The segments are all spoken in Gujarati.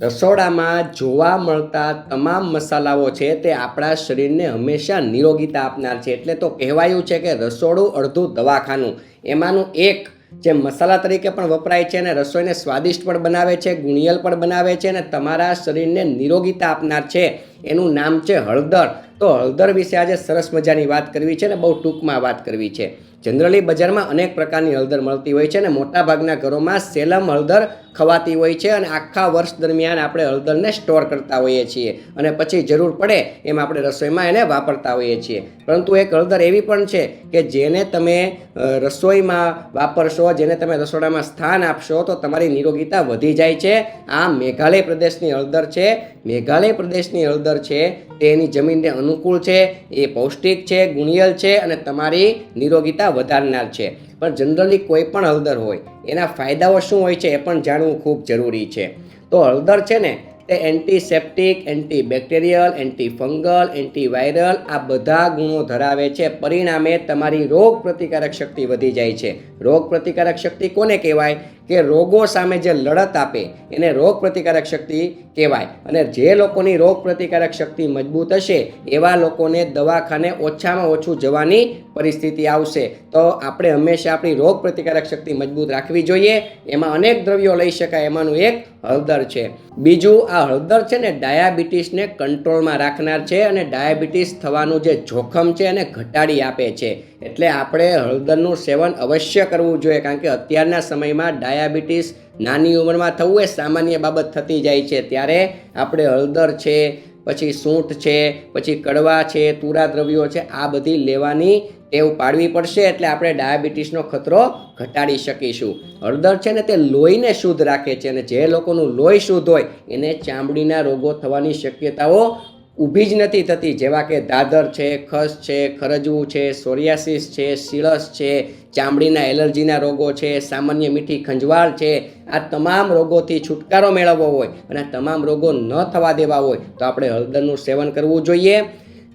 રસોડામાં જોવા મળતા તમામ મસાલાઓ છે તે આપણા શરીરને હંમેશા નિરોગીતા આપનાર છે. એટલે તો કહેવાયું છે કે રસોડું અડધું દવાખાનું. એમાંનું એક જે મસાલા તરીકે પણ વપરાય છે અને રસોઈને સ્વાદિષ્ટ પણ બનાવે છે, ગુણિયલ પણ બનાવે છે અને તમારા શરીરને નિરોગીતા આપનાર છે. એનું નામ છે હળદર. તો હળદર વિશે આજે સરસ મજાની વાત કરવી છે ને બહુ ટૂંકમાં વાત કરવી છે. જનરલી બજારમાં અનેક પ્રકારની હળદર મળતી હોય છે અને મોટાભાગના ઘરોમાં સેલમ હળદર ખવાતી હોય છે અને આખા વર્ષ દરમિયાન આપણે હળદરને સ્ટોર કરતા હોઈએ છીએ અને પછી જરૂર પડે એમ આપણે રસોઈમાં એને વાપરતા હોઈએ છીએ. પરંતુ એક હળદર એવી પણ છે કે જેને તમે રસોઈમાં વાપરશો, જેને તમે રસોડામાં સ્થાન આપશો, તો તમારી નિરોગીતા વધી જાય છે. આ મેઘાલય પ્રદેશની હળદર છે. મેઘાલય પ્રદેશની હળદર છે તે એની જમીનને અનુકૂળ છે, એ પૌષ્ટિક છે, ગુણિયલ છે અને તમારી નિરોગીતા વધારનાર છે. પણ જનરલી કોઈ પણ હળદર હોય, એના ફાયદાઓ શું હોય છે એ પણ જાણવું ખૂબ જરૂરી છે. તો હળદર છે ને, તે એન્ટીસેપ્ટિક એન્ટીબેક્ટેરિયલ એન્ટીફંગલ એન્ટીવાયરલ આ બધા ગુણો ધરાવે છે. પરિણામે તમારી રોગ પ્રતિકારક શક્તિ વધી જાય છે. રોગ પ્રતિકારક શક્તિ કોને કહેવાય? કે રોગો સામે જે લડત આપે, એને રોગ પ્રતિકારક શક્તિ કહેવાય. અને જે લોકોની રોગ પ્રતિકારક શક્તિ મજબૂત હશે, એવા લોકોને દવાખાને ઓછામાં ઓછું જવાની પરિસ્થિતિ આવશે. તો આપણે હંમેશા આપણી રોગ પ્રતિકારક શક્તિ મજબૂત રાખવી જોઈએ. એમાં અનેક દ્રવ્યો લઈ શકાય, એમાંનું એક હળદર છે. બીજું, આ હળદર છે ને ડાયાબિટીસને કંટ્રોલમાં રાખનાર છે અને ડાયાબિટીસ થવાનું જે જોખમ છે એને ઘટાડી આપે છે. એટલે આપણે હળદરનું સેવન અવશ્ય કરવું જોઈએ, કારણ કે અત્યારના સમયમાં ડાયાબિટીસ નાની ઉંમરમાં થવું એ સામાન્ય બાબત થતી જાય છે. ત્યારે આપણે હળદર છે, પછી સૂંઠ છે, પછી કડવા છે, તુરા દ્રવ્યો છે, આ બધી લેવાની ટેવ પાડવી પડશે, એટલે આપણે ડાયાબિટીસનો ખતરો ઘટાડી શકીશું. હળદર છે ને તે લોહીને શુદ્ધ રાખે છે, અને જે લોકોનું લોહી શુદ્ધ હોય એને ચામડીના રોગો થવાની શક્યતાઓ ઊભી જ નથી થતી, જેવા કે દાદર છે, ખસ છે ખરજવું છે, સોરિયાસિસ છે સિળસ છે, ચામડીના એલર્જીના રોગો છે, સામાન્ય મીઠી ખંજવાળ છે, આ તમામ રોગોથી છુટકારો મેળવવો હોય અને આ તમામ રોગો ન થવા દેવા હોય તો આપણે હળદરનું સેવન કરવું જોઈએ.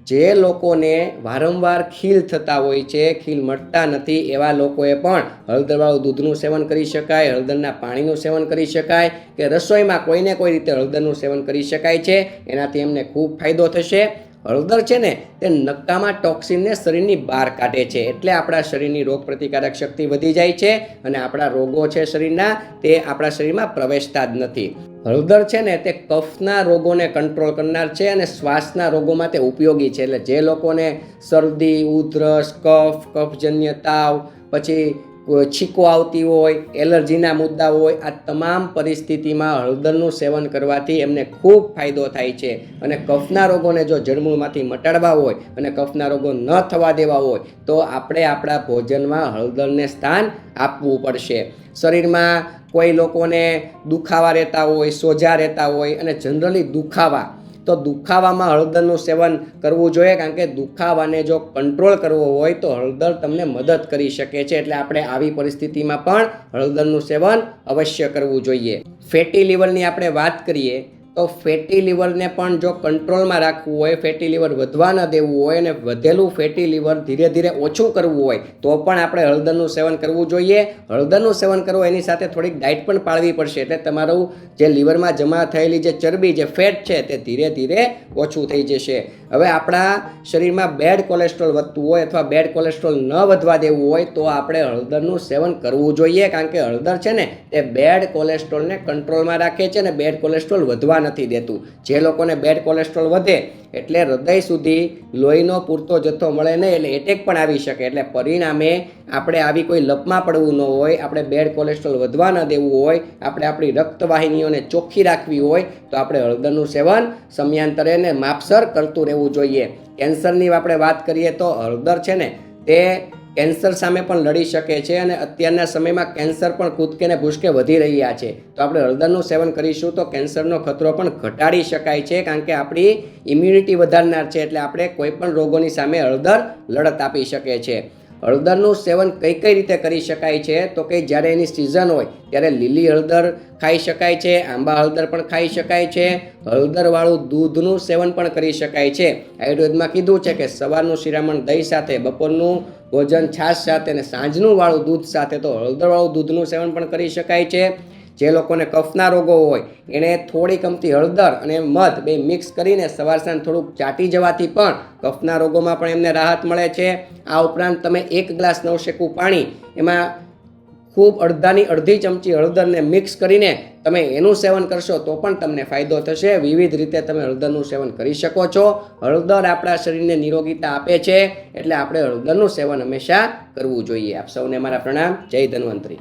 જે લોકોને વારંવાર ખીલ થતા હોય છે, ખીલ મળતા નથી, એવા લોકોએ પણ હળદરવાળું દૂધનું સેવન કરી શકાય, હળદરના પાણીનું સેવન કરી શકાય કે રસોઈમાં કોઈને કોઈ રીતે હળદરનું સેવન કરી શકાય છે, એનાથી એમને ખૂબ ફાયદો થશે. હળદર છે ને, તે નક્કામાં ટોક્સિનને શરીરની બહાર કાઢે છે. એટલે આપણા શરીરની રોગ પ્રતિકારક શક્તિ વધી જાય છે અને આપણા રોગો છે શરીરના, તે આપણા શરીરમાં પ્રવેશતા જ નથી. હળદર છે ને, તે કફના રોગોને કંટ્રોલ કરનાર છે અને શ્વાસના રોગોમાં તે ઉપયોગી છે. એટલે જે લોકોને શરદી, ઉધરસ, કફ, કફજન્ય તાવ, પછી છીકો આવતી હોય, એલર્જીના મુદ્દા હોય, આ તમામ પરિસ્થિતિમાં હળદરનું સેવન કરવાથી એમને ખૂબ ફાયદો થાય છે. અને કફના રોગોને જો જળમૂળમાંથી મટાડવા હોય અને કફના રોગો ન થવા દેવા હોય, તો આપણે આપણા ભોજનમાં હળદરને સ્થાન આપવું પડશે. શરીરમાં કોઈ લોકોને દુખાવા રહેતા હોય, સોજા રહેતા હોય અને જનરલી દુખાવા તો દુખાવામાં હળદરનું સેવન કરવું જોઈએ, કારણ કે દુખાવાને જો કંટ્રોલ કરવો હોય તો હળદર તમને મદદ કરી શકે છે. એટલે આપણે આવી પરિસ્થિતિમાં પણ હળદરનું સેવન અવશ્ય કરવું જોઈએ. ફેટી લીવરની આપણે વાત કરીએ તો ફેટી લીવરને પણ જો કંટ્રોલમાં રાખવું હોય ફેટી લીવર વધવા ન દેવું હોય અને વધેલું ફેટી લીવર ધીરે ધીરે ઓછું કરવું હોય, તો પણ આપણે હળદરનું સેવન કરવું જોઈએ. હળદરનું સેવન કરવું એની સાથે થોડીક ડાયટ પણ પાળવી પડશે. એટલે તમારું જે લીવરમાં જમા થયેલી જે ચરબી, જે ફેટ છે, તે ધીરે ધીરે ઓછું થઈ જશે. હવે આપણા શરીરમાં બેડ કોલેસ્ટ્રોલ વધતું હોય અથવા બેડ કોલેસ્ટ્રોલ ન વધવા દેવું હોય, તો આપણે હળદરનું સેવન કરવું જોઈએ. કારણ કે હળદર છે ને, તે બેડ કોલેસ્ટ્રોલને કંટ્રોલમાં રાખે છે અને બેડ કોલેસ્ટ્રોલ વધવા નથી દેતું. જે લોકોને બેડ કોલેસ્ટ્રોલ વધે એટલે હૃદય સુધી લોહીનો પૂરતો જથ્થો મળે નહીં એટલે એટેક પણ આવી શકે. એટલે પરિણામે આપણે આવી કોઈ લપમાં પડવું ન હોય, આપણે બેડ કોલેસ્ટ્રોલ વધવા ન દેવું હોય, આપણે આપણી રક્તવાહિનીઓને ચોખ્ખી રાખવી હોય, તો આપણે હળદરનું સેવન, સમયાંતરે ને માપસર કરતું રહેવું જોઈએ. કેન્સરની આપણે વાત કરીએ તો હળદર છે ને, તે કેન્સર સામે પણ લડી શકે છે અને અત્યારના સમયમાં કેન્સર પણ કૂદકે ને ભૂસકે વધી રહ્યા છે. તો આપણે હળદરનું સેવન કરીશું તો કેન્સરનો ખતરો પણ ઘટાડી શકાય છે કારણ કે આપણી ઇમ્યુનિટી વધારનાર છે એટલે આપણે કોઈપણ રોગોની સામે હળદર લડત આપી શકે છે. હળદરનું સેવન કઈ કઈ રીતે કરી શકાય છે? તો કે જ્યારે એની સિઝન હોય, ત્યારે લીલી હળદર ખાઈ શકાય છે, આંબા હળદર પણ ખાઈ શકાય છે. હળદરવાળું દૂધનું સેવન પણ કરી શકાય છે. આયુર્વેદમાં કીધું છે કે સવારનું શિરામણ દહીં સાથે, બપોરનું ભોજન છાશ સાથે અને સાંજનું વાળું દૂધ સાથે, તો હળદરવાળું દૂધનું સેવન પણ કરી શકાય છે. જે લોકોને કફના રોગો હોય એણે થોડી કમતી હળદર અને મધ બે મિક્સ કરીને સવાર સાંજ થોડુંક ચાટી જવાથી પણ કફના રોગોમાં પણ એમને રાહત મળે છે. આ ઉપરાંત તમે એક ગ્લાસ નવશેકું પાણી, એમાં ખૂબ અડધાની અડધી ચમચી હળદરને મિક્સ કરીને તમે એનું સેવન કરશો તો પણ તમને ફાયદો થશે. વિવિધ રીતે તમે હળદરનું સેવન કરી શકો છો. હળદર આપણા શરીરને નિરોગીતા આપે છે, એટલે આપણે હળદરનું સેવન હંમેશા કરવું જોઈએ. આપ સૌને મારા પ્રણામ. જય ધન્વંતરી.